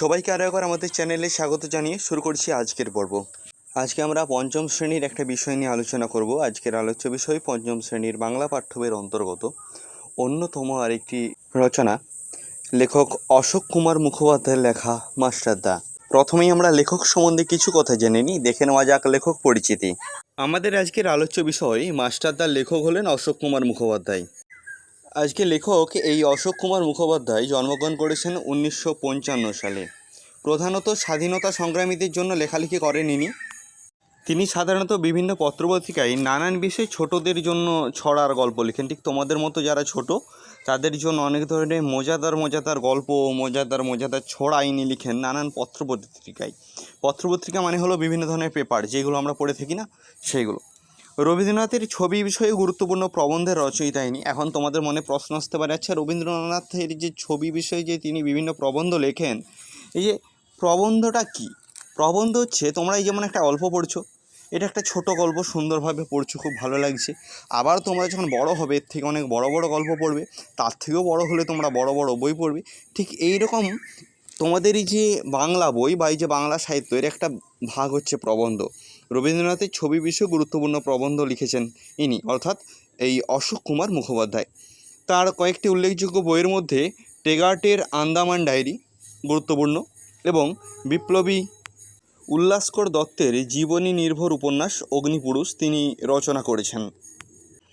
সবাইকে আরও একবার আমাদের চ্যানেলে স্বাগত জানিয়ে শুরু করছি আজকের পর্ব। আজকে আমরা পঞ্চম শ্রেণির একটা বিষয় নিয়ে আলোচনা করব। আজকের আলোচ্য বিষয় পঞ্চম শ্রেণির বাংলা পাঠ্যবের অন্তর্গত। অন্যতম আরেকটি রচনা, লেখক অশোক কুমার মুখোপাধ্যায়ের লেখা মাস্টারদা প্রথমেই আমরা লেখক সম্বন্ধে কিছু কথা জেনে নিই, দেখে নেওয়া যাক লেখক পরিচিতি। আমাদের আজকের আলোচ্য বিষয় মাস্টারদার লেখক হলেন অশোক কুমার মুখোপাধ্যায়। আজকে লেখক এই অশোক কুমার মুখোপাধ্যায় জন্মগ্রহণ করেছেন উনিশশো পঞ্চান্ন সালে। প্রধানত স্বাধীনতা সংগ্রামীদের জন্য লেখালেখি করেন ইনি। তিনি সাধারণত বিভিন্ন পত্রপত্রিকায় নানান বিষয়ে ছোটদের জন্য ছড়ার গল্প লিখেন। ঠিক তোমাদের মতো যারা ছোট, তাদের জন্য অনেক ধরনের মজাদার মজাদার গল্প, মজাদার মজাদার ছড়া ইনি লিখেন নানান পত্রপত্রিকায়। পত্রপত্রিকা মানে হলো বিভিন্ন ধরনের পেপার, যেগুলো আমরা পড়ে থাকি না, সেইগুলো। রবীন্দ্রনাথের ছবি বিষয়ে গুরুত্বপূর্ণ প্রবন্ধের রচয়িতা ইনি। এখন তোমাদের মনে প্রশ্ন আসতে পারে আচ্ছা রবীন্দ্রনাথের যে ছবি বিষয়ে যে তিনি বিভিন্ন প্রবন্ধ লেখেন, এই যে প্রবন্ধটা কি? প্রবন্ধ হচ্ছে, তোমরা এই যেমন একটা গল্প পড়ছো, এটা একটা ছোট গল্প, সুন্দরভাবে পড়ছো, খুব ভালো লাগছে। আবার তোমরা যখন বড় হবে, এর থেকে অনেক বড় বড় গল্প পড়বে, তার থেকেও বড় হলে তোমরা বড় বড় বই পড়বে। ঠিক এই রকম তোমাদের এই যে বাংলা বই বা এই যে বাংলা সাহিত্য, এর একটা ভাগ হচ্ছে প্রবন্ধ। রবীন্দ্রনাথের ছবি বিষয়ে গুরুত্বপূর্ণ প্রবন্ধ লিখেছেন ইনি, অর্থাৎ এই অশোক কুমার মুখোপাধ্যায়। তার কয়েকটি উল্লেখযোগ্য বইয়ের মধ্যে টেগার্টের আন্দামান ডায়েরি গুরুত্বপূর্ণ এবং বিপ্লবী উল্লাসকর দত্তের জীবনী নির্ভর উপন্যাস অগ্নিপুরুষ তিনি রচনা করেছেন।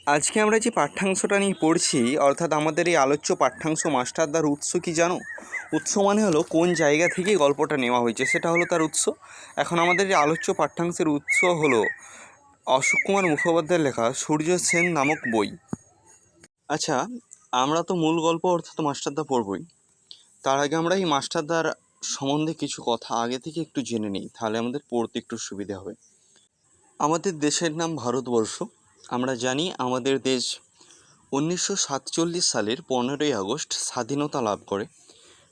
আজকে আমরা যে পাঠ্যাংশটা নিয়ে পড়ছি, অর্থাৎ আমাদের এই আলোচ্য পাঠ্যাংশ মাস্টারদার উৎস কি জানো? উৎস মানে হলো কোন জায়গা থেকে গল্পটা নেওয়া হয়েছে, সেটা হলো তার উৎস। এখন আমাদের এই আলোচ্য পাঠ্যাংশের উৎস হলো অশোক কুমার মুখোপাধ্যায়ের লেখা সূর্য সেন নামক বই। আচ্ছা আমরা তো মূল গল্প অর্থাৎ মাস্টারদা পড়বই। তার আগে আমরা এই মাস্টারদার সম্বন্ধে কিছু কথা আগে থেকে একটু জেনে নিই, তাহলে আমাদের পড়তে একটু সুবিধা হবে। আমাদের দেশের নাম ভারতবর্ষ। আমরা জানি আমাদের দেশ উনিশশো সাতচল্লিশ সালের পনেরোই আগস্ট স্বাধীনতা লাভ করে।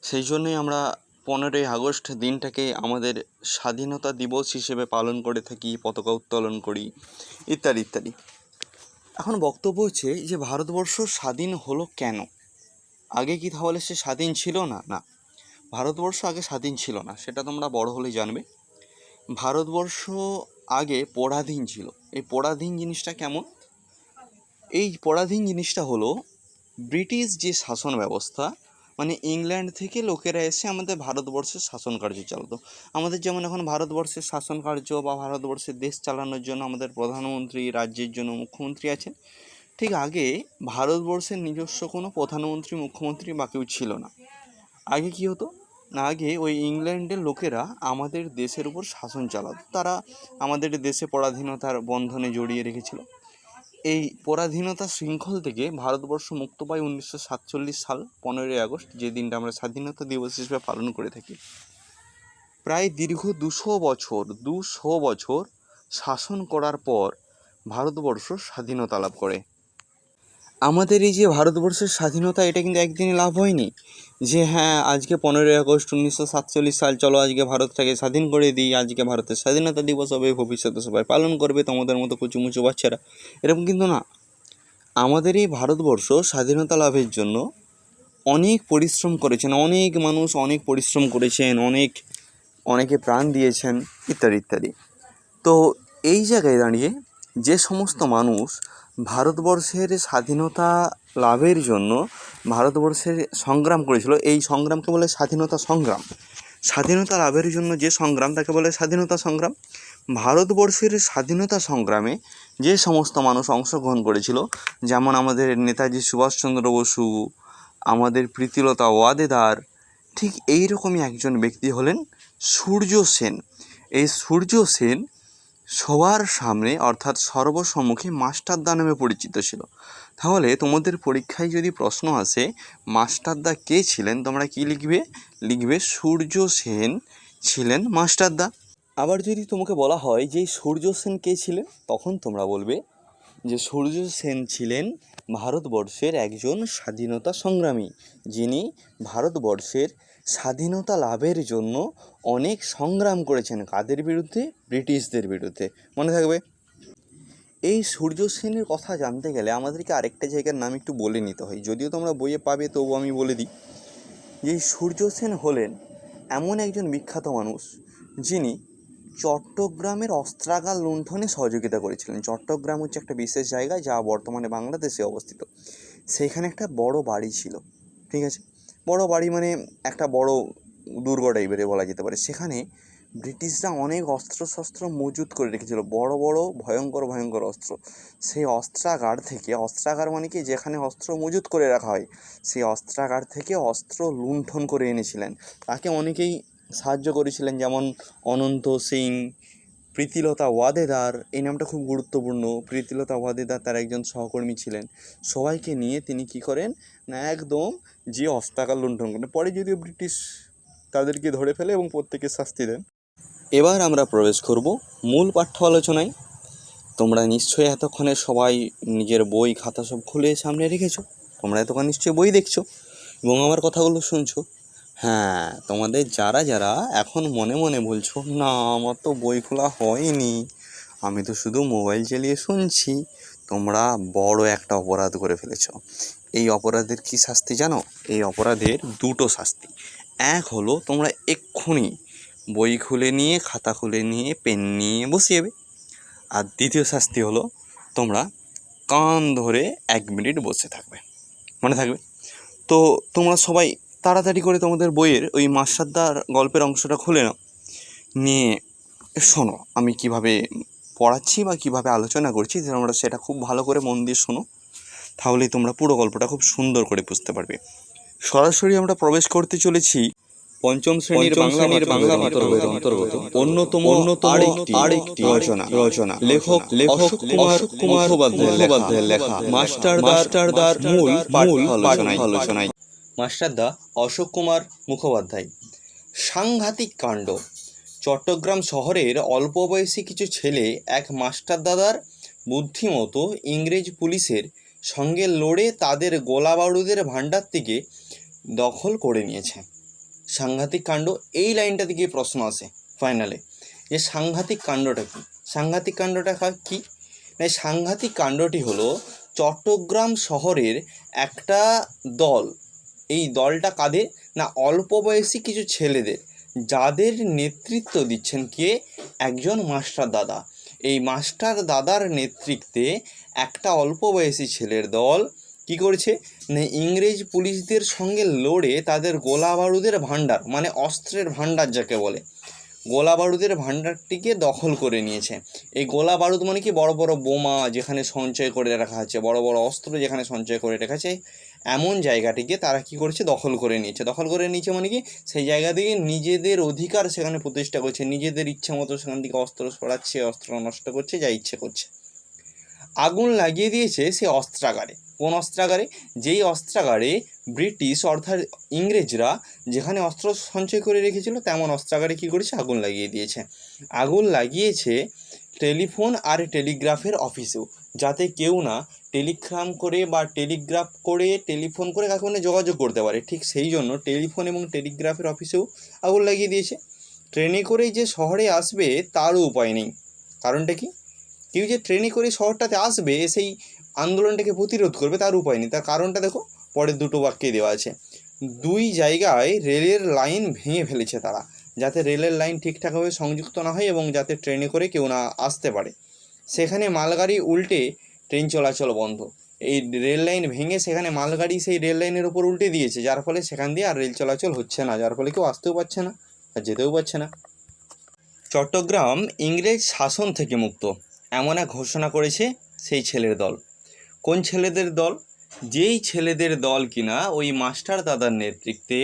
সেই জন্যই আমরা পনেরোই আগস্ট দিনটাকে আমাদের স্বাধীনতা দিবস হিসেবে পালন করে থাকি, পতাকা উত্তোলন করি, ইত্যাদি ইত্যাদি। এখন বক্তব্য হচ্ছে যে ভারতবর্ষ স্বাধীন হলো কেন? আগে কি তাহলে সে স্বাধীন ছিল না? না, ভারতবর্ষ আগে স্বাধীন ছিল না, সেটা তোমরা বড় হলে জানবে। ভারতবর্ষ আগে পরাধীন ছিল। এই পরাধীন জিনিসটা কেমন? এই পরাধীন জিনিসটা হলো ব্রিটিশ যে শাসন ব্যবস্থা মানে ইংল্যান্ড থেকে লোকেরা এসে আমাদের ভারতবর্ষের শাসন কার্য চালাতো। আমাদের যেমন এখন ভারতবর্ষের শাসন কার্য বা ভারতবর্ষের দেশ চালানোর জন্য আমাদের প্রধানমন্ত্রী, রাজ্যের জন্য মুখ্যমন্ত্রী আছেন। ঠিক আগে ভারতবর্ষের নিজস্ব কোনো প্রধানমন্ত্রী, মুখ্যমন্ত্রী বা কেউ ছিল না। আগে কী হতো? না, আগে ওই ইংল্যান্ডের লোকেরা আমাদের দেশের উপর শাসন চালাতো। তারা আমাদের দেশে পরাধীনতার বন্ধনে জড়িয়ে রেখেছিল। এই পরাধীনতা শৃঙ্খল থেকে ভারতবর্ষ মুক্ত পায় উনিশশো সাতচল্লিশ সাল, পনেরোই আগস্ট, যে দিনটা আমরা স্বাধীনতা দিবস হিসেবে পালন করে থাকি। প্রায় দীর্ঘ দুশো বছর দুশো বছর শাসন করার পর ভারতবর্ষ স্বাধীনতা লাভ করে। আমাদের এই যে ভারতবর্ষের স্বাধীনতা, এটা কিন্তু একদিনে লাভ হয়নি। যে হ্যাঁ আজকে পনেরোই আগস্ট উনিশশো সাতচল্লিশ সাল, চলো আজকে ভারতটাকে স্বাধীন করে দিই, আজকে ভারতের স্বাধীনতা দিবস হবে, ভবিষ্যতে সবাই পালন করবে, তোমাদের মতো কুচুমুচু বাচ্চারা। এরকম কিন্তু না। আমাদের এই ভারতবর্ষ স্বাধীনতা লাভের জন্য অনেক পরিশ্রম করেছেন, অনেক মানুষ অনেক পরিশ্রম করেছেন, অনেক, অনেকে প্রাণ দিয়েছেন, ইত্যাদি ইত্যাদি। তো এই জায়গায় দাঁড়িয়ে যে সমস্ত মানুষ ভারতবর্ষের স্বাধীনতা লাভের জন্য ভারতবর্ষের সংগ্রাম করেছিল। এই সংগ্রামকে বলে স্বাধীনতা সংগ্রাম। স্বাধীনতা লাভের জন্য যে সংগ্রাম, তাকে বলে স্বাধীনতা সংগ্রাম। ভারতবর্ষের স্বাধীনতা সংগ্রামে যে সমস্ত মানুষ অংশগ্রহণ করেছিল, যেমন আমাদের নেতাজি সুভাষচন্দ্র বসু, আমাদের প্রীতিলতা ওয়াদেদার, ঠিক এই রকমই একজন ব্যক্তি হলেন সূর্য সেন। এই সূর্য সেন সবার সামনে, অর্থাৎ সর্বসম্মুখে মাস্টারদা নামে পরিচিত ছিল। তাহলে তোমাদের পরীক্ষায় যদি প্রশ্ন আসে, মাস্টারদা কে ছিলেন? তোমরা কি লিখবে? লিখবে, সূর্য সেন ছিলেন মাস্টারদা। আবার যদি তোমাকে বলা হয় যে সূর্য সেন কে ছিলেন, তখন তোমরা বলবে যে সূর্য সেন ছিলেন ভারতবর্ষের একজন স্বাধীনতা সংগ্রামী, যিনি ভারতবর্ষের স্বাধীনতা লাভের জন্য অনেক সংগ্রাম করেছেন কাদের বিরুদ্ধে? ব্রিটিশদের বিরুদ্ধে। মনে থাকবে? এই সূর্য সেনের কথা জানতে গেলে আমাদেরকে আরেকটা জায়গার নাম একটু বলে নিতে হয়। যদিও তোমরা বইয়ে পাবে তবু আমি বলে দিই। যে সূর্য সেন হলেন এমন একজন বিখ্যাত মানুষ, যিনি চট্টগ্রামের অস্ত্রাগার লুণ্ঠনে সহযোগিতা করেছিলেন। চট্টগ্রাম হচ্ছে একটা বিশেষ জায়গা যা বর্তমানে বাংলাদেশে অবস্থিত। সেইখানে একটা বড় বাড়ি ছিল। ঠিক আছে? বড় বাড়ি মানে একটা বড় দুর্গ টাইপের বলা যেতে পারে। সেখানে ব্রিটিশরা অনেক অস্ত্রশস্ত্র মজুত করে রেখেছিল। বড় বড়, ভয়ঙ্কর ভয়ঙ্কর অস্ত্র। সেই অস্ত্রাগার থেকে, অস্ত্রাগার মানে কি? যেখানে অস্ত্র মজুত করে রাখা হয়, সেই অস্ত্রাগার থেকে অস্ত্র লুণ্ঠন করে এনেছিলেন। তাকে অনেকেই সাহায্য করেছিলেন, যেমন অনন্ত সিং, প্রীতিলতা ওয়াদেদার। এই নামটা খুব গুরুত্বপূর্ণ। প্রীতিলতা ওয়াদেদার তার একজন সহকর্মী ছিলেন। সবাইকে নিয়ে তিনি কি করেন? না একদম যে অস্ত্রাগার লুণ্ঠন করেন পরে যদিও ব্রিটিশ তাদেরকে ধরে ফেলে এবং প্রত্যেকে শাস্তি দেন। এবার আমরা প্রবেশ করব মূল পাঠ্য আলোচনায়। তোমরা নিশ্চয়ই এতক্ষণে সবাই নিজের বই, খাতা সব খুলে সামনে রেখেছো। তোমরা এতক্ষণ নিশ্চয়ই বই দেখছ এবং আমার কথাগুলো শুনছো। হ্যাঁ তোমাদের যারা যারা এখন মনে মনে বলছো, না, আমার তো বই খোলা হয়নি। আমি তো শুধু মোবাইল চালিয়ে শুনছি। তোমরা বড় একটা অপরাধ করে ফেলেছো। এই অপরাধের কি শাস্তি জানো? এই অপরাধের দুটো শাস্তি। এক হলো, তোমরা এক্ষুনি বই খুলে নিয়ে, খাতা খুলে নিয়ে, পেন নিয়ে বসে যাবে আর দ্বিতীয় শাস্তি হলো, তোমরা কান ধরে এক মিনিট বসে থাকবে। মনে থাকবে? তো তোমরা সবাই তাড়াতাড়ি করে তোমাদের বইয়ের ওই মাস্টারদার গল্পের অংশটা খুলে নাও। নিয়ে শোনো, আমি কীভাবে পড়াচ্ছি বা কীভাবে আলোচনা করছি, তোমরা সেটা খুব ভালো করে মন দিয়ে শোনো। তাহলেই তোমরা পুরো গল্পটা খুব সুন্দর করে বুঝতে পারবে। সরাসরি আমরা প্রবেশ করতে চলেছি পঞ্চম শ্রেণির বাংলা মাধ্যমের অন্তর্গত অন্যতম অন্যতম রচনা। রচনা। লেখক লেখক কুমার কুমার মুখোপাধ্যায়ের লেখা। মাস্টারদার মাস্টারদার মূল মূল আলোচনায় মাস্টারদা অশোক কুমার মুখোপাধ্যায়। সাংঘাতিক কাণ্ড। চট্টগ্রাম শহরের অল্প বয়সী কিছু ছেলে এক মাস্টার দাদার বুদ্ধিমতো ইংরেজ পুলিশের সঙ্গে লড়ে তাদের গোলা বারুদের ভাণ্ডার থেকে দখল করে নিয়েছে। সাংঘাতিক কাণ্ড, এই লাইনটা থেকে প্রশ্ন আসে ফাইনালে। যে সাংঘাতিক কাণ্ডটা কী? সাংঘাতিক কাণ্ডটা কা- না সাংঘাতিক কাণ্ডটি হলো চট্টগ্রাম শহরের একটা দল। এই দলটা কাদের? না, অল্প বয়সী কিছু ছেলেদের, যাদের নেতৃত্ব দিচ্ছেন কে? একজন মাস্টার দাদা। এই মাস্টার দাদার নেতৃত্বে একটা অল্প বয়সী ছেলের দল কি করছে? না, ইংরেজ পুলিশদের সঙ্গে লড়ে তাদের গোলা বারুদের ভাণ্ডার মানে অস্ত্রের ভাণ্ডার যাকে বলে গোলা বারুদের ভাণ্ডারটিকে দখল করে নিয়েছে। এই গোলা বারুদ মানে কি? বড় বড় বোমা যেখানে সঞ্চয় করে রাখা আছে, বড় বড় অস্ত্র যেখানে সঞ্চয় করে রাখা আছে এমন জায়গাটিকে তারা কি করেছে? দখল করে নিয়েছে। দখল করে নিয়েছে মানে কি? সেই জায়গা থেকে নিজেদের অধিকার সেখানে প্রতিষ্ঠা করছে। নিজেদের ইচ্ছে মতো সেখান থেকে অস্ত্র সরাচ্ছে অস্ত্র নষ্ট করছে, যা ইচ্ছে করছে। আগুন লাগিয়ে দিয়েছে সে অস্ত্রাগারে। কোন অস্ত্রাগারে? যেই অস্ত্রাগারে ব্রিটিশ অর্থাৎ ইংরেজরা যেখানে অস্ত্র সঞ্চয় করে রেখেছিল, তেমন অস্ত্রাগারে কী করেছে? আগুন লাগিয়ে দিয়েছে। আগুন লাগিয়েছে টেলিফোন আর টেলিগ্রাফের অফিসেও। যাতে কেউ না টেলিগ্রাম করে বা টেলিগ্রাফ করে, টেলিফোন করে কাকে মানে যোগাযোগ করতে পারে। ঠিক সেই জন্য টেলিফোন এবং টেলিগ্রাফের অফিসেও আগুন লাগিয়ে দিয়েছে। ট্রেনে করেই যে শহরে আসবে তারও উপায় নেই। কারণটা কি? কেউ যে ট্রেনে করে শহরটাতে আসবে, সেই আন্দোলনটাকে প্রতিরোধ করবে তার উপায় নেই। তার কারণটা দেখো, পরের দুটো বাক্যে দেওয়া আছে। দুই জায়গায় রেলের লাইন ভেঙে ফেলেছে তারা, যাতে রেলের লাইন ঠিকঠাকভাবে সংযুক্ত না হয় এবং যাতে ট্রেনে করে কেউ না আসতে পারে। সেখানে মালগাড়ি উল্টে ট্রেন চলাচল বন্ধ। এই রেল লাইন ভেঙে সেখানে মালগাড়ি সেই রেল লাইনের ওপর উল্টে দিয়েছে, যার ফলে সেখান দিয়ে আর রেল চলাচল হচ্ছে না, যার ফলে কেউ আসতেও পারছে না আর যেতেও পারছে না। চট্টগ্রাম ইংরেজ শাসন থেকে মুক্ত, এমন এক ঘোষণা করেছে সেই ছেলের দল। কোন ছেলেদের দল? যেই ছেলেদের দল কিনা ওই মাস্টার দাদার নেতৃত্বে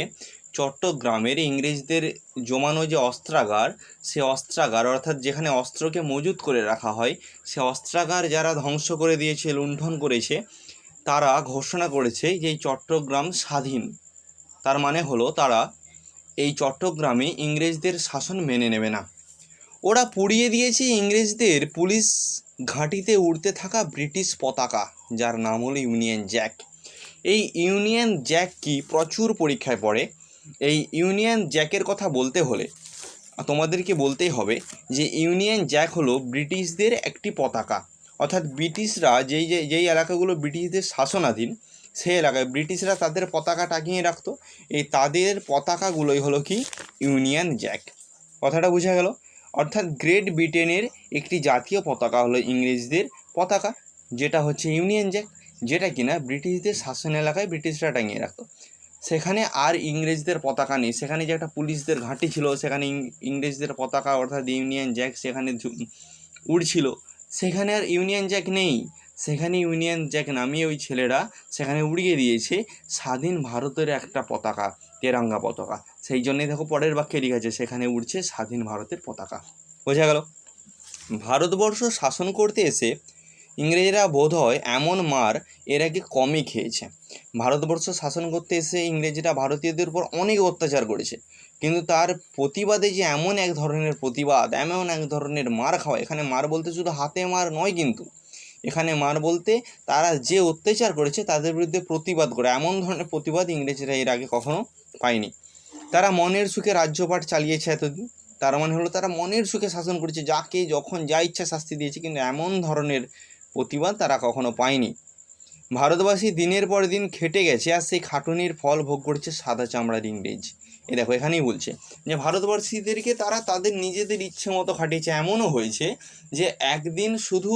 চট্টগ্রামের ইংরেজদের জমানো যে অস্ত্রাগার, সে অস্ত্রাগার, অর্থাৎ যেখানে অস্ত্রকে মজুত করে রাখা হয়, সে অস্ত্রাগার যারা ধ্বংস করে দিয়েছে, লুণ্ঠন করেছে, তারা ঘোষণা করেছে যে এই চট্টগ্রাম স্বাধীন। তার মানে হলো তারা এই চট্টগ্রামে ইংরেজদের শাসন মেনে নেবে না। ওরা পুড়িয়ে দিয়েছে ইংরেজদের পুলিশ ঘাঁটিতে উড়তে থাকা ব্রিটিশ পতাকা, যার নাম হলো ইউনিয়ন জ্যাক। এই ইউনিয়ন জ্যাক কি? প্রচুর পরীক্ষায় পড়ে। এই ইউনিয়ন জ্যাকের কথা বলতে হলে, তোমাদেরকে বলতেই হবে যে ইউনিয়ন জ্যাক হলো ব্রিটিশদের একটি পতাকা। অর্থাৎ ব্রিটিশরা যেই যে, যেই এলাকাগুলো ব্রিটিশদের শাসনাধীন, সেই এলাকায় ব্রিটিশরা তাদের পতাকা টাঙিয়ে রাখতো। এই তাদের পতাকাগুলোই হলো কি? Union Jack. কথাটা বোঝা গেল? অর্থাৎ গ্রেট ব্রিটেনের একটি জাতীয় পতাকা হলো ইংরেজদের পতাকা, যেটা হচ্ছে ইউনিয়ন জ্যাক, যেটা কিনা ব্রিটিশদের শাসন এলাকায় ব্রিটিশরা টাঙিয়ে রাখতো। সেখানে আর ইংরেজদের পতাকা নেই। সেখানে যে একটা পুলিশদের ঘাঁটি ছিল, সেখানে ইংরেজদের পতাকা অর্থাৎ ইউনিয়ন জ্যাক সেখানে উড়ছিল। সেখানে আর ইউনিয়ন জ্যাক নেই। সেখানে ইউনিয়ন জ্যাক নামিয়ে ওই ছেলেরা সেখানে উড়িয়ে দিয়েছে স্বাধীন ভারতের একটা পতাকা, তেরাঙ্গা পতাকা। সেই জন্যই দেখো পরের বাক্যে লিখেছে সেখানে উড়ছে স্বাধীন ভারতের পতাকা। বোঝা গেল? ভারতবর্ষ শাসন করতে এসে ইংরেজরা বোধ হয় এমন মার এর আগে কমই খেয়েছে। ভারতবর্ষ শাসন করতে এসে ইংরেজরা ভারতীয়দের উপর অনেক অত্যাচার করেছে। কিন্তু তার প্রতিবাদে যে এমন এক ধরনের প্রতিবাদ, এমন এক ধরনের মার খাওয়া, এখানে মার বলতে শুধু হাতে মার নয় কিন্তু, এখানে মার বলতে তারা যে অত্যাচার করেছে তাদের বিরুদ্ধে প্রতিবাদ করে, এমন ধরনের প্রতিবাদ ইংরেজরা এর আগে কখনো পায়নি। তারা মনের সুখে রাজ্যপাট চালিয়েছে এতদিন, তার মানে হলো তারা মনের সুখে শাসন করেছে, যাকে যখন যা ইচ্ছা শাস্তি দিয়েছে, কিন্তু এমন ধরনের প্রতিবাদ তারা কখনো পায়নি। ভারতবাসী দিনের পর দিন খেটে গেছে আর সেই খাটুনির ফল ভোগ করছে সাদা চামড়ার ইংরেজ। এ দেখো, এখানেই বলছে যে, ভারতবাসীদেরকে তারা তাদের নিজেদের ইচ্ছে মতো খাটিয়েছে। এমনও হয়েছে যে, একদিন শুধু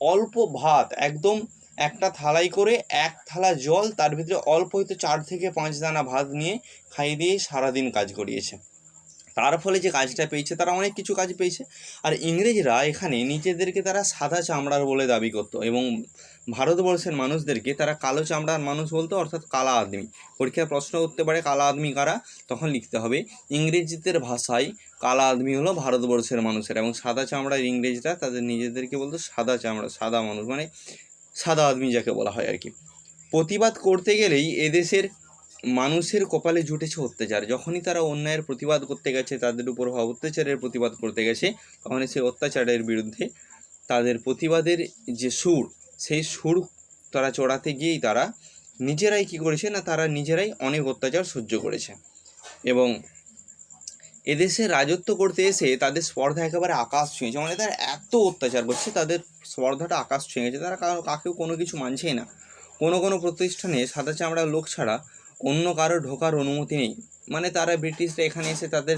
অল্প ভাত, একদম একটা থালাই করে এক থালা জল, তার ভিতরে অল্প হয়তো চার থেকে পাঁচ দানা ভাত নিয়ে খাইয়ে দিয়ে সারাদিন কাজ করিয়েছে। তার ফলে যে কাজটা পেয়েছে, তারা অনেক কিছু কাজ পেয়েছে। আর ইংরেজরা এখানে নিজেদেরকে তারা সাদা চামড়ার বলে দাবি করতো এবং ভারতবর্ষের মানুষদেরকে তারা কালো চামড়ার মানুষ বলতো, অর্থাৎ কালা আদমি। পরীক্ষায় প্রশ্ন করতে পারে কালা আদমি কারা? তখন লিখতে হবে, ইংরেজিদের ভাষায় কালা আদমি হলো ভারতবর্ষের মানুষের এবং সাদা চামড়ার ইংরেজরা তাদের নিজেদেরকে বলতো সাদা চামড়া, সাদা মানুষ মানে সাদা আদমি যাকে বলা হয় আর কি। প্রতিবাদ করতে গেলেই এদেশের মানুষের কপালে জুটেছে অত্যাচার। যখনই তারা অন্যায়ের প্রতিবাদ করতে গেছে, তাদের উপর হওয়া অত্যাচারের প্রতিবাদ করতে গেছে তখন সেই অত্যাচারের বিরুদ্ধে তাদের প্রতিবাদের যে সুর, সেই সুর তারা চড়াতে গিয়েই তারা নিজেরাই কী করেছে না, তারা নিজেরাই অনেক অত্যাচার সহ্য করেছে। এবং এদেশে রাজত্ব করতে এসে তাদের স্পর্ধা একেবারে আকাশ ছুঁয়েছে। মানে তারা এত অত্যাচার করছে, তাদের স্পর্ধাটা আকাশ ছুঁয়ে গেছে। তারা কাকেও কোনো কিছু মানছেই না। কোনো কোনো প্রতিষ্ঠানে সাদা চামড়ার লোক ছাড়া অন্য কারও ঢোকার অনুমতি নেই। মানে তারা ব্রিটিশরা এখানে এসে তাদের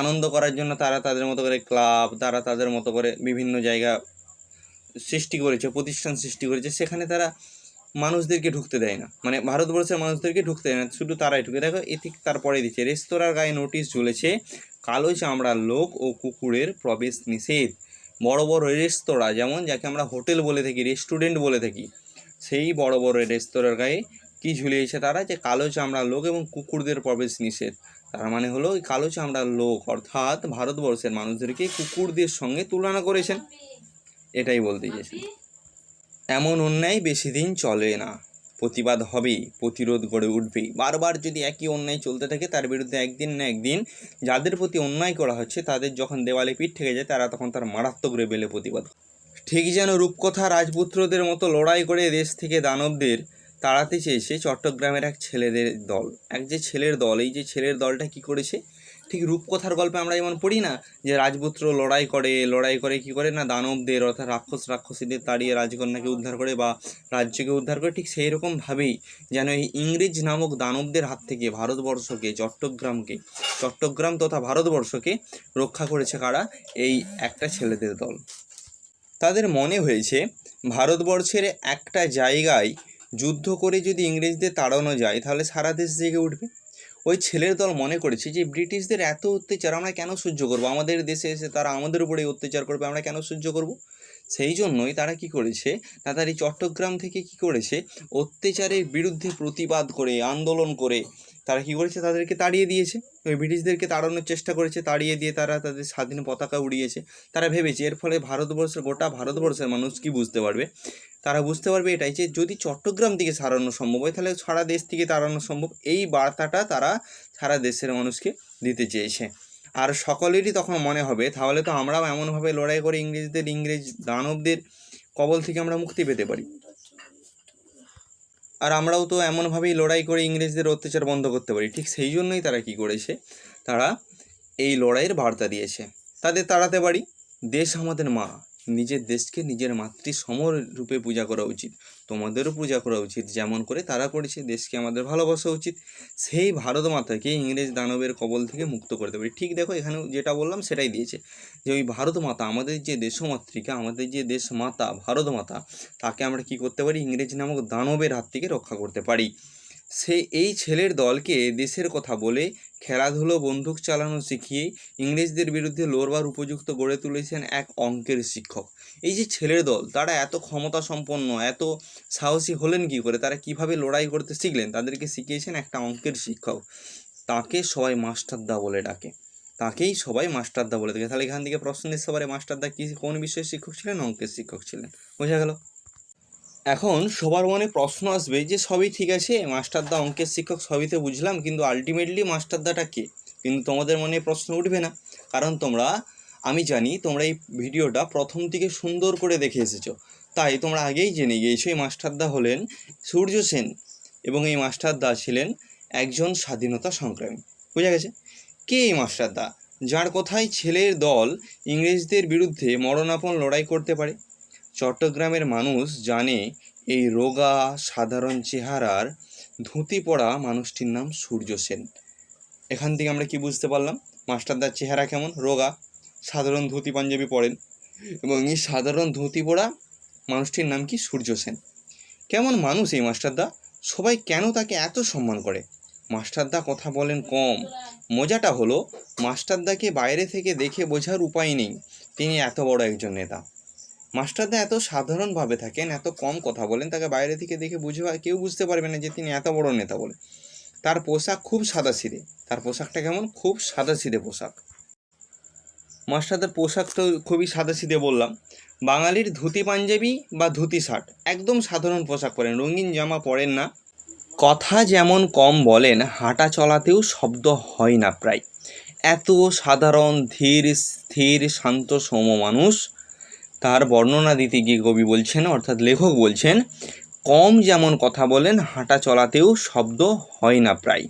আনন্দ করার জন্য তারা তাদের মতো করে ক্লাব, তারা তাদের মতো করে বিভিন্ন জায়গা সৃষ্টি করেছে, প্রতিষ্ঠান সৃষ্টি করেছে। সেখানে তারা মানুষদেরকে ঢুকতে দেয় না। মানে ভারতবর্ষের মানুষদেরকে ঢুকতে দেয় না, শুধু তারাই ঢুকে। দেখো এটি তারপরে দিচ্ছে। রেস্তোরাঁর গায়ে নোটিশ ঝুলেছে, কালো চামড়ার লোক ও কুকুরের প্রবেশ নিষেধ। বড় বড় রেস্তোরাঁ যেমন, যাকে আমরা হোটেল বলে থাকি, রেস্টুরেন্ট বলে থাকি, সেই বড় বড় রেস্তোরাঁর গায়ে কি ঝুলিয়েছে তারা যে কালো চামড়ার লোক এবং কুকুরদের প্রবেশ নিষেধ। তার মানে হলো ওই কালো চামড়ার লোক, অর্থাৎ ভারতবর্ষের মানুষদেরকে কুকুরদের সঙ্গে তুলনা করেছেন। এটাই বলতে চেয়েছেন এমন অন্যায় বেশি দিন চলে না। প্রতিবাদ হবেই, প্রতিরোধ গড়ে উঠবেই। বারবার যদি একই অন্যায় চলতে থাকে, তার বিরুদ্ধে একদিন না একদিন যাদের প্রতি অন্যায় করা হচ্ছে, তাদের যখন দেওয়ালে পিঠ থেকে যায়, তারা তখন তার মারাত্মক রেবেলে প্রতিবাদ। ঠিক যেন রূপকথা রাজপুত্রদের মতো লড়াই করে দেশ থেকে দানবদের তাড়াতে চেয়েছে চট্টগ্রামের এক ছেলেদের দল। এক যে ছেলের দল, এই যে ছেলের দলটা কি করেছে? ঠিক রূপকথার গল্পে আমরা যেমন পড়ি না, যে রাজপুত্র লড়াই করে লড়াই করে কি করে না, দানবদের অর্থাৎ রাক্ষস রাক্ষসীদের তাড়িয়ে রাজকন্যাকে উদ্ধার করে বা রাজ্যকে উদ্ধার করে, ঠিক সেই রকমভাবেই যেন এই ইংরেজ নামক দানবদের হাত থেকে ভারতবর্ষকে, চট্টগ্রামকে, চট্টগ্রাম তথা ভারতবর্ষকে রক্ষা করেছে কারা? এই একটা ছেলেদের দল। তাদের মনে হয়েছে, ভারতবর্ষের একটা জায়গায় যুদ্ধ করে যদি ইংরেজদের তাড়ানো যায়, তাহলে সারা দেশ জেগে উঠবে। ওই ছেলের দল মনে করেছে যে, ব্রিটিশদের এত অত্যাচার, আমরা কেন সহ্য করব? আমাদের দেশে এসে তারা আমাদের উপরে অত্যাচার করবে, আমরা কেন সহ্য করব? সেই জন্যই তারা কি করেছে, না তার এই চট্টগ্রাম থেকে কি করেছে, অত্যাচারের বিরুদ্ধে প্রতিবাদ করে, আন্দোলন করে তারা কি করেছে? তাদেরকে তাড়িয়ে দিয়েছে। ওই ব্রিটিশদেরকে তাড়ানোর চেষ্টা করেছে, তাড়িয়ে দিয়ে তারা তাদের স্বাধীন পতাকা উড়িয়েছে। তারা ভেবেছে, এর ফলে ভারতবর্ষের, গোটা ভারতবর্ষের মানুষ কি বুঝতে পারবে? তারা বুঝতে পারবে এটাই যে, যদি চট্টগ্রাম থেকে সারানো সম্ভব হয়, তাহলে সারা দেশ থেকে তাড়ানো সম্ভব। এই বার্তাটা তারা সারা দেশের মানুষকে দিতে চেয়েছে। আর সকলেরই তখন মনে হবে, তাহলে তো আমরাও এমনভাবে লড়াই করে ইংরেজদের, ইংরেজ দানবদের কবল থেকে আমরা মুক্তি পেতে পারি। আর আমরাও তো এমনভাবেই লড়াই করে ইংরেজদের অত্যাচার বন্ধ করতে পারি। ঠিক সেই জন্যই তারা কি করেছে? তারা এই লড়াইয়ের বার্তা দিয়েছে। তাদের তাড়াতে পারি। দেশ আমাদের মা। নিজের দেশকে নিজের মাতৃ সমরূপে পূজা করা উচিত। তোমাদেরও পূজা করা উচিত। যেমন করে তারা করেছে, দেশকে আমাদের ভালোবাসা উচিত। সেই ভারত মাতাকে ইংরেজ দানবের কবল থেকে মুক্ত করতে পারি ঠিক দেখো এখানে যেটা বললাম সেটাই দিয়েছে যে ওই ভারত মাতা, আমাদের যে দেশমাতৃকা, আমাদের যে দেশ মাতা ভারত মাতা, তাকে আমরা কি করতে পারি? ইংরেজ নামক দানবের হাত থেকে রক্ষা করতে পারি। সে এই ছেলের দলকে দেশের কথা বলে খেলাধুলো, বন্দুক চালানো শিখিয়ে ইংরেজদের বিরুদ্ধে লড়বার উপযুক্ত গড়ে তুলেছেন এক অঙ্কের শিক্ষক। এই যে ছেলের দল, তারা এত ক্ষমতা সম্পন্ন এত সাহসী হলেন কি করে? তারা কীভাবে লড়াই করতে শিখলেন? তাদেরকে শিখিয়েছেন একটা অঙ্কের শিক্ষক। তাকে সবাই মাস্টারদা বলে ডাকে। তাকেই সবাই মাস্টারদা বলে থাকে তাহলে এখান থেকে প্রশ্ন এসতে পারে মাস্টারদা কি, কোন বিষয়ের শিক্ষক ছিলেন? অঙ্কের শিক্ষক ছিলেন। বোঝা গেল? এখন সবার মনে প্রশ্ন আসবে যে সবই ঠিক আছে, মাস্টারদা, অঙ্কের শিক্ষক সবই তো বুঝলাম, কিন্তু আলটিমেটলি মাস্টারদাটা কে? কিন্তু তোমাদের মনে প্রশ্ন উঠবে না। কারণ তোমরা, আমি জানি তোমরা এই ভিডিওটা প্রথম থেকে সুন্দর করে দেখে এসেছ। তাই তোমরা আগেই জেনে গিয়েছো, এই মাস্টারদা হলেন সূর্য সেন এবং এই মাস্টারদা ছিলেন একজন স্বাধীনতা সংগ্রামী। বোঝা গেছে? কে এই মাস্টারদা? যার কথায় ছেলের দল ইংরেজদের বিরুদ্ধে মরণাপন লড়াই করতে পারে? চট্টগ্রামের মানুষ জানে এই রোগা, সাধারণ চেহারার ধুতি পড়া মানুষটির নাম সূর্য সেন। এখান থেকে আমরা কি বুঝতে পারলাম? মাস্টারদার চেহারা কেমন? রোগা, সাধারণ ধুতি পাঞ্জাবি পরেন। এবং এই সাধারণ ধুতি পড়া মানুষটির নাম কি? সূর্য সেন। কেমন মানুষ এই মাস্টারদা? সবাই কেন তাকে এত সম্মান করে? মাস্টারদা কথা বলেন কম। মজাটা হলো, মাস্টারদাকে বাইরে থেকে দেখে বোঝার উপায় নেই। তিনি এত বড় একজন নেতা। মাস্টারদা এত সাধারণভাবে থাকেন, এত কম কথা বলেন, তাকে বাইরে থেকে দেখে বুঝে কেউ বুঝতে পারবে না যে তিনি এত বড় নেতা বলে। তার পোশাক খুব সাদা সিধে তার পোশাকটা কেমন? খুব সাদা সিধে পোশাক। মাস্টারদার পোশাক তো খুবই সাদা সিধে বললাম। বাঙালির ধুতি পাঞ্জাবি বা ধুতি শার্ট, একদম সাধারণ পোশাক পরেন, রঙিন জামা পরেন না। কথা যেমন কম বলেন, হাঁটা চলাতেও শব্দ হয় না প্রায়। এত সাধারণ, ধীর, স্থির, শান্ত, সম মানুষ তার বর্ণনা দিতে গিয়ে কবি বলছেন, অর্থাৎ লেখক বলছেন, কম যেমন কথা বলেন, হাঁটা চলাতেও শব্দ হয় না প্রায়।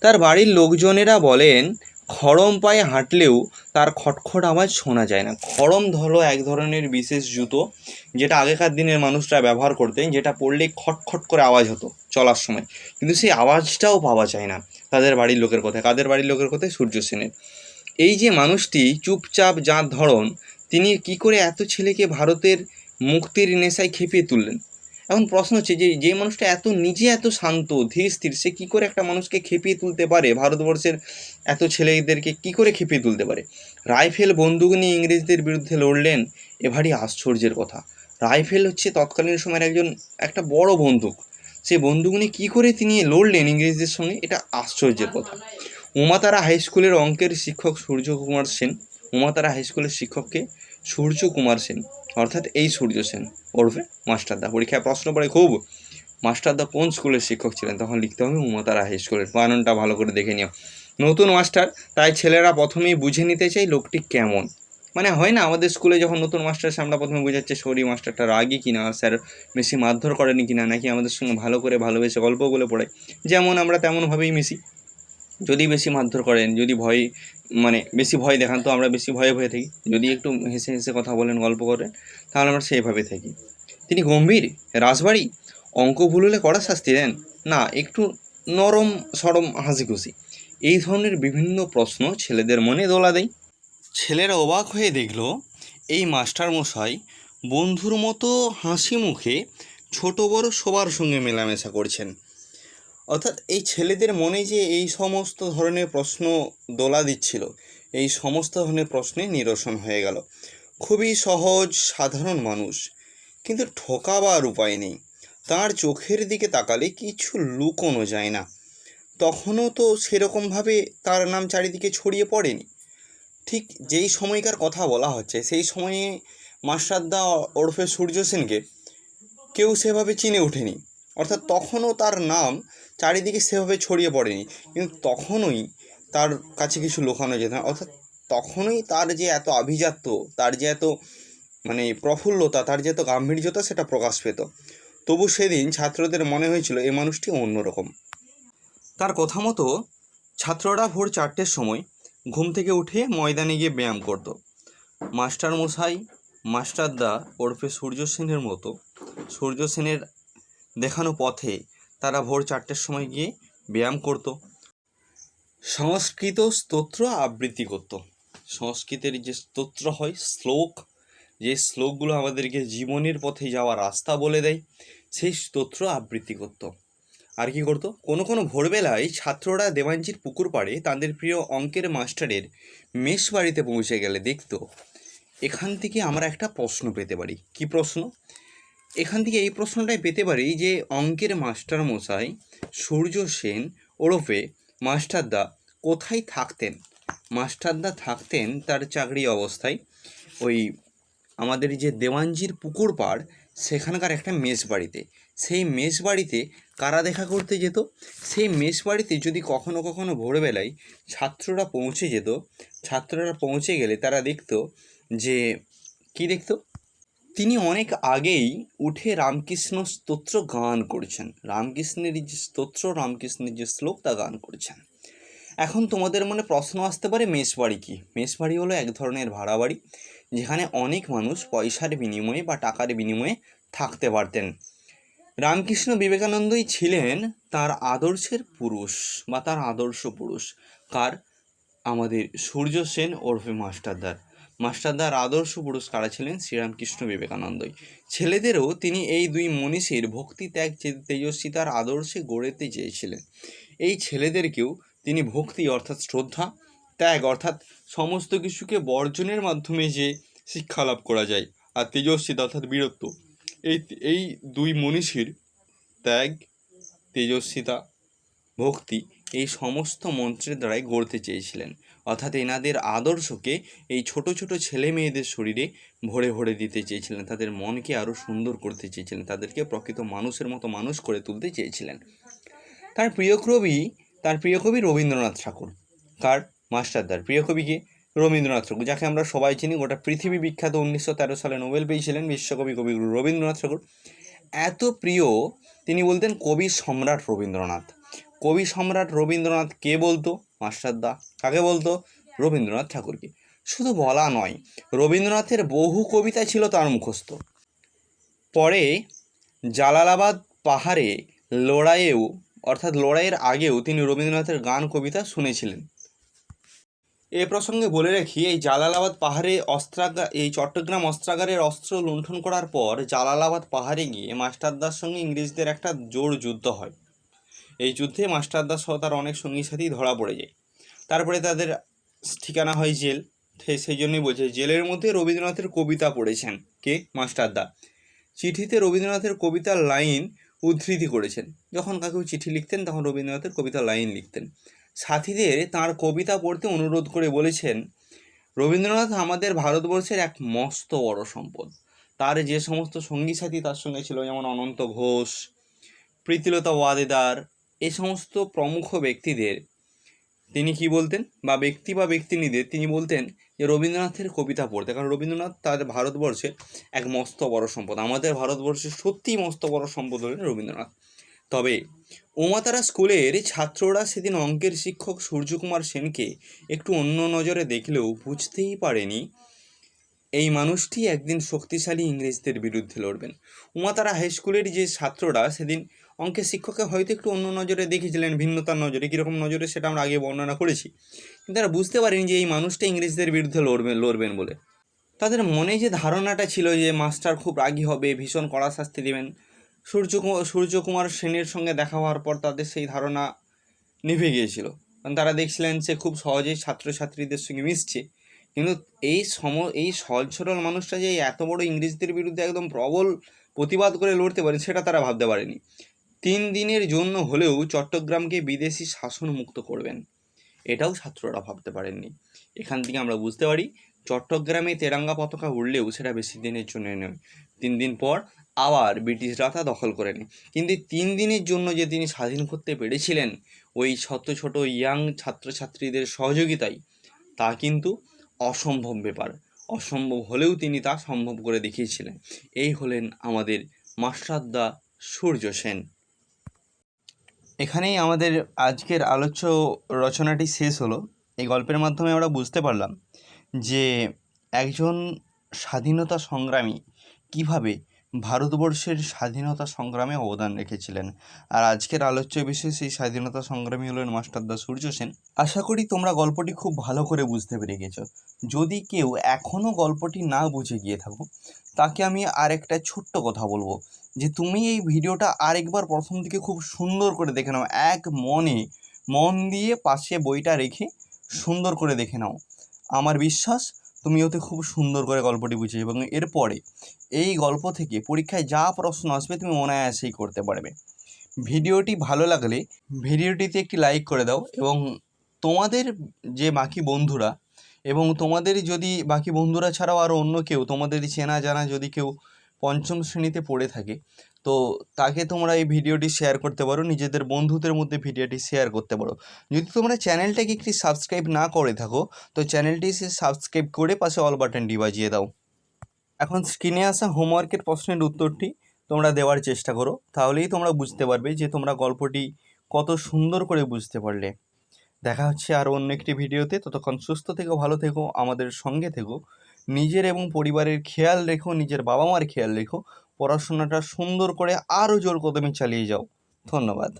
তার বাড়ির লোকজনেরা বলেন, খড়ম পায়ে হাঁটলেও তার খটখট আওয়াজ শোনা যায় না। খড়ম ধরো এক ধরনের বিশেষ জুতো, যেটা আগেকার দিনের মানুষরা ব্যবহার করতেন, যেটা পরলে খটখট করে আওয়াজ হতো চলার সময়। কিন্তু সেই আওয়াজটাও পাওয়া যায় না তাদের বাড়ির লোকের কথায়। কাদের বাড়ির লোকের কথায়? সূর্য সেনের এই যে মানুষটি চুপচাপ যাঁর ধরন তিনি কি করে এত ছেলেকে ভারতের মুক্তির নেশায় খেপিয়ে তুললেন? এখন প্রশ্ন হচ্ছে যে যে মানুষটা এত নিজে এত শান্ত, ধীর স্থির, সে কী করে একটা মানুষকে খেপিয়ে তুলতে পারে? ভারতবর্ষের এত ছেলেদেরকে কি করে খেপিয়ে তুলতে পারে? রাইফেল বন্দুক নিয়ে ইংরেজদের বিরুদ্ধে লড়লেন এ ভারী আশ্চর্যের কথা। রাইফেল হচ্ছে তৎকালীন সময়ের একজন, একটা বড় বন্দুক। সেই বন্দুক নিয়ে কী করে তিনি লড়লেন ইংরেজদের সঙ্গে? এটা আশ্চর্যের কথা। উমাতারা হাই স্কুলের অঙ্কের শিক্ষক সূর্যকুমার সেন উমাতারা হাই স্কুলের শিক্ষককে সূর্য কুমার সেন, অর্থাৎ এই সূর্য সেন ওরফে মাস্টারদা। পরীক্ষায় প্রশ্ন পড়ে খুব। মাস্টারদা কোন স্কুলের শিক্ষক ছিলেন? তখন লিখতে হবে উমাতারা হাই স্কুলের বানানটা ভালো করে দেখে নিও। নতুন মাস্টার, তাই ছেলেরা প্রথমেই বুঝে নিতে চাই লোকটি কেমন। মানে হয় না, আমাদের স্কুলে যখন নতুন মাস্টার আমরা প্রথমে বোঝাচ্ছে, সরি, মাস্টারটা রাগি কিনা? স্যার বেশি মারধর করেনি কিনা? নাকি আমাদের সঙ্গে ভালো করে ভালোবেসে গল্পগুলো পড়ে। যেমন আমরা তেমনভাবেই মিশি যদি বেশি মারধর করেন, যদি ভয় মানে বেশি ভয় দেখান, তো আমরা বেশি ভয়ে ভয়ে থাকি। যদি একটু হেসে হেসে কথা বলেন, গল্প করেন, তাহলে আমরা সেইভাবে থাকি। তিনি গম্ভীর রাজবাড়ি অঙ্ক ভুল হলে কড়া শাস্তি দেন। না, একটু নরম, সরম হাসি খুশি এই ধরনের বিভিন্ন প্রশ্ন ছেলেদের মনে দোলা দেয়। ছেলেরা অবাক হয়ে দেখল, এই মাস্টার মশাই বন্ধুর মতো হাসি মুখে ছোট বড় সবার সঙ্গে মেলামেশা করছেন। অর্থাৎ এই ছেলেদের মনে যে এই সমস্ত ধরনের প্রশ্ন দোলা দিচ্ছিল, এই সমস্ত ধরনের প্রশ্নে নিরসন হয়ে গেল। খুবই সহজ, সাধারণ মানুষ, কিন্তু ঠকাবার উপায় নেই। তার চোখের দিকে তাকালে কিছু লুকোনো যায় না। তখনও তো সেরকমভাবে তার নাম চারিদিকে ছড়িয়ে পড়েনি। ঠিক যেই সময়কার কথা বলা হচ্ছে, সেই সময়ে মাস্টারদা ওরফে সূর্য সেনকে কেউ সেভাবে চিনে ওঠেনি। অর্থাৎ তখনও তার নাম চারিদিকে সেভাবে ছড়িয়ে পড়েনি। কিন্তু তখনই তার কাছে কিছু লোকানো যেত না। অর্থাৎ তখনই তার যে এত আভিজাত্য, তার যে এত মানে প্রফুল্লতা, তার যে এত গাম্ভীর্যতা সেটা প্রকাশ পেত। তবু সেদিন ছাত্রদের মনে হয়েছিল এই মানুষটি অন্যরকম। তার কথা মতো ছাত্ররা ভোর চারটের সময় ঘুম থেকে উঠে ময়দানে গিয়ে ব্যায়াম করত। মাস্টার মশাই মাস্টারদা ওরফে সূর্য সেনের মতো সূর্য সেনের দেখানো পথে তারা ভোর চারটের সময় গিয়ে ব্যায়াম করত। সংস্কৃত স্তোত্র আবৃত্তি করত। সংস্কৃতের যে স্তোত্র হয়, শ্লোক, যে শ্লোকগুলো আমাদেরকে জীবনের পথে যাওয়ার রাস্তা বলে দেয়, সেই স্তোত্র আবৃত্তি করত। আর কি করতো? কোনো কোনো ভোরবেলায় ছাত্ররা দেবাঞ্জির পুকুর পাড়ে তাদের প্রিয় অঙ্কের মাস্টারের মেষ বাড়িতে পৌঁছে গেলে দেখতো, এখান থেকে আমরা একটা প্রশ্ন পেতে পারি। কি প্রশ্ন? এখান থেকে এই প্রশ্নটাই পেতে পারি যে অঙ্কের মাস্টার মশাই, সূর্য সেন ওরফে মাস্টারদা কোথায় থাকতেন? মাস্টারদা থাকতেন তার চাকরি অবস্থায় ওই আমাদের যে দেওয়ানজির পুকুর পাড়, সেখানকার একটা মেস বাড়িতে সেই মেস বাড়িতে কারা দেখা করতে যেত? সেই মেস বাড়িতে যদি কখনো কখনো ভোরবেলায় ছাত্ররা পৌঁছে যেত, ছাত্ররা পৌঁছে গেলে তারা দেখত যে, কি দেখতো? তিনি অনেক আগেই উঠে রামকৃষ্ণ স্তোত্র গান করছেন। রামকৃষ্ণের যে স্তোত্র, রামকৃষ্ণের যে শ্লোক, তা গান করছেন। এখন তোমাদের মনে প্রশ্ন আসতে পারে মেসবাড়ি কি? মেসবাড়ি হলো এক ধরনের ভাড়া বাড়ি, যেখানে অনেক মানুষ পয়সার বিনিময়ে বা টাকার বিনিময়ে থাকতে পারতেন। রামকৃষ্ণ বিবেকানন্দই ছিলেন তার আদর্শের পুরুষ বা তার আদর্শ পুরুষ। কার? আমাদের সূর্য সেন ওরফে মাস্টারদার। মাস্টারদার আদর্শ পুরুষ কারা ছিলেন শ্রীরামকৃষ্ণ বিবেকানন্দই। ছেলেদেরও তিনি এই দুই মনীষীর ভক্তি ত্যাগ তেজস্বিতার আদর্শে গড়েতে চেয়েছিলেন। এই ছেলেদেরকেও তিনি ভক্তি অর্থাৎ শ্রদ্ধা, ত্যাগ অর্থাৎ সমস্ত কিছুকে বর্জনের মাধ্যমে যে শিক্ষা লাভ করা যায়, আর তেজস্বিতা অর্থাৎ বীরত্ব। এই এই দুই মনীষীর ত্যাগ তেজস্বিতা ভক্তি এই সমস্ত মন্ত্রের দ্বারাই গড়তে চেয়েছিলেন। অর্থাৎ এনাদের আদর্শকে এই ছোট ছোট ছেলে মেয়েদের শরীরে ভরে ভরে দিতে চেয়েছিলেন। তাদের মনকে আরও সুন্দর করতে চেয়েছিলেন। তাদেরকে প্রকৃত মানুষের মতো মানুষ করে তুলতে চেয়েছিলেন। তার প্রিয় কবি, তার প্রিয় কবি রবীন্দ্রনাথ ঠাকুর। কার? মাস্টারদার প্রিয় কবিকে রবীন্দ্রনাথ ঠাকুর। যাকে আমরা সবাই চিনি। গোটা পৃথিবী বিখ্যাত উনিশশো তেরো সালে নোবেল পেয়েছিলেন বিশ্বকবি কবিগুরু রবীন্দ্রনাথ ঠাকুর। এত প্রিয়, তিনি বলতেন কবি সম্রাট রবীন্দ্রনাথ। কবি সম্রাট রবীন্দ্রনাথ কে বলতো? মাস্টারদা, কাকে বলতো? রবীন্দ্রনাথ ঠাকুরকে। শুধু বলা নয়, রবীন্দ্রনাথের বহু কবিতা ছিল তার মুখস্থ। পরে জালালাবাদ পাহাড়ে লড়াইয়েও, অর্থাৎ লড়াইয়ের আগেও তিনি রবীন্দ্রনাথের গান, কবিতা শুনেছিলেন। এ প্রসঙ্গে বলে রাখি, এই জালালাবাদ পাহাড়ে অস্ত্রাগার এই চট্টগ্রাম অস্ত্রাগারের অস্ত্র লুণ্ঠন করার পর জালালাবাদ পাহাড়ে গিয়ে মাস্টারদার সঙ্গে ইংরেজদের একটা জোর যুদ্ধ হয়। এই যুদ্ধে মাস্টারদার সহ তার অনেক সঙ্গী সাথী ধরা পড়ে যায়। তারপরে তাদের ঠিকানা হয় জেল। সেই জন্যই বলছে, জেলের মধ্যে রবীন্দ্রনাথের কবিতা পড়েছেন কে? মাস্টারদা চিঠিতে রবীন্দ্রনাথের কবিতার লাইন উদ্ধৃতি করেছেন। যখন কাকেও চিঠি লিখতেন, তখন রবীন্দ্রনাথের কবিতার লাইন লিখতেন। সাথীদের তার কবিতা পড়তে অনুরোধ করে বলেছেন, রবীন্দ্রনাথ আমাদের ভারতবর্ষের এক মস্ত বড় সম্পদ। তার যে সমস্ত সঙ্গী সাথী তার সঙ্গে ছিল যেমন অনন্ত ঘোষ, প্রীতিলতা ওয়াদেদার এই সমস্ত প্রমুখ ব্যক্তিদের তিনি কি বলতেন? বা ব্যক্তি বা ব্যক্তিনিদের তিনি বলতেন যে, রবীন্দ্রনাথের কবিতা পড়তে। কারণ রবীন্দ্রনাথ তাদের ভারতবর্ষে এক মস্ত বড় সম্পদ। আমাদের ভারতবর্ষে সত্যিই মস্ত বড় সম্পদ হলেন রবীন্দ্রনাথ। তবে ওমাতারা স্কুলের ছাত্ররা সেদিন অঙ্কের শিক্ষক সূর্যকুমার সেনকে একটু অন্য নজরে দেখলেও বুঝতেই পারেনি এই মানুষটি একদিন শক্তিশালী ইংরেজদের বিরুদ্ধে লড়বেন। উমাতারা হাই স্কুলের যে ছাত্ররা সেদিন অঙ্কের শিক্ষককে হয়তো একটু অন্য নজরে দেখেছিলেন, ভিন্নতার নজরে, কীরকম নজরে সেটা আমরা আগে বর্ণনা করেছি। কিন্তু তারা বুঝতে পারেনি যে এই মানুষটা ইংরেজদের বিরুদ্ধে লড়বেন লড়বেন বলে। তাদের মনে যে ধারণাটা ছিল যে মাস্টার খুব রাগী হবে, ভীষণ কড়া শাস্তি দেবেন সূর্যকুমার সূর্যকুমার সেনের সঙ্গে দেখা হওয়ার পর তাদের সেই ধারণা নিভে গিয়েছিল। কারণ তারা দেখছিলেন সে খুব সহজেই ছাত্রছাত্রীদের সঙ্গে মিশছে। কিন্তু এই সম এই সহজ সরল মানুষটা যে এত বড় ইংরেজদের বিরুদ্ধে একদম প্রবল প্রতিবাদ করে লড়তে পারে, সেটা তারা ভাবতে পারেনি। তিন দিনের জন্য হলেও চট্টগ্রামকে বিদেশি শাসন মুক্ত করবেন। এটাও ছাত্ররা ভাবতে পারেননি। এখান থেকে আমরা বুঝতে পারি, চট্টগ্রামে তেরাঙ্গা পতাকা উড়লেও সেটা বেশি দিনের জন্য নয়। তিন দিন পর আবার ব্রিটিশরা তা দখল করে নেয় কিন্তু তিন দিনের জন্য যে তিনি স্বাধীন করতে পেরেছিলেন, ওই ছোট ছোট ইয়াং ছাত্রছাত্রীদের সহযোগিতায়, তা কিন্তু অসম্ভব ব্যাপার। অসম্ভব হলেও তিনি তা সম্ভব করে দেখিয়েছিলেন। এই হলেন আমাদের মাস্টারদা সূর্য সেন। এখানেই আমাদের আজকের আলোচ্য রচনাটি শেষ হলো। এই গল্পের মাধ্যমে আমরা বুঝতে পারলাম যে একজন স্বাধীনতা সংগ্রামী কীভাবে ভারতবর্ষের স্বাধীনতা সংগ্রামে অবদান রেখেছিলেন। আর আজকের আলোচ্য বিষয় সেই স্বাধীনতা সংগ্রামী হলেন মাস্টারদা সূর্য সেন। আশা করি তোমরা গল্পটি খুব ভালো করে বুঝতে পেরে গেছো যদি কেউ এখনও গল্পটি না বুঝে গিয়ে থাকো, তাকে আমি আরেকটা ছোট্ট কথা বলব। যে তুমি এই ভিডিওটা আরেকবার প্রথম থেকে খুব সুন্দর করে দেখে নাও। এক মনে মন দিয়ে পাশে বইটা রেখে সুন্দর করে দেখে নাও। আমার বিশ্বাস, তুমি ওতে খুব সুন্দর করে গল্পটি বুঝে এবং এরপরে এই গল্প থেকে পরীক্ষায় যা প্রশ্ন আসবে তুমি অনায়াসেই করতে পারবে। ভিডিওটি ভালো লাগলে ভিডিওটিতে একটি লাইক করে দাও এবং তোমাদের যে বাকি বন্ধুরা এবং তোমাদের যদি বাকি বন্ধুরা ছাড়াও আরও অন্য কেউ, তোমাদের চেনা জানা যদি কেউ পঞ্চম শ্রেণীতে পড়ে থাকে। তো তাকে তোমরা এই ভিডিওটি শেয়ার করতে পারো, নিজেদের বন্ধুদের মধ্যে ভিডিওটি শেয়ার করতে পারো। যদি তোমরা চ্যানেলটাকে একটি সাবস্ক্রাইব না করে থাকো, তো চ্যানেলটি সে সাবস্ক্রাইব করে পাশে অল বাটনটি বাজিয়ে দাও। এখন স্ক্রিনে আসা হোমওয়ার্কের প্রশ্নের উত্তরটি তোমরা দেওয়ার চেষ্টা করো, তাহলেই তোমরা বুঝতে পারবে যে তোমরা গল্পটি কত সুন্দর করে বুঝতে পারলে। দেখা হচ্ছে আর অন্য একটি ভিডিওতে, ততক্ষণ সুস্থ থেকো, ভালো থেকো, আমাদের সঙ্গে থেকো। নিজের এবং পরিবারের খেয়াল রেখো, নিজের বাবা মার খেয়াল রেখো, পড়াশোনাটা সুন্দর করে আরও জোর কদমে চালিয়ে যাও। ধন্যবাদ।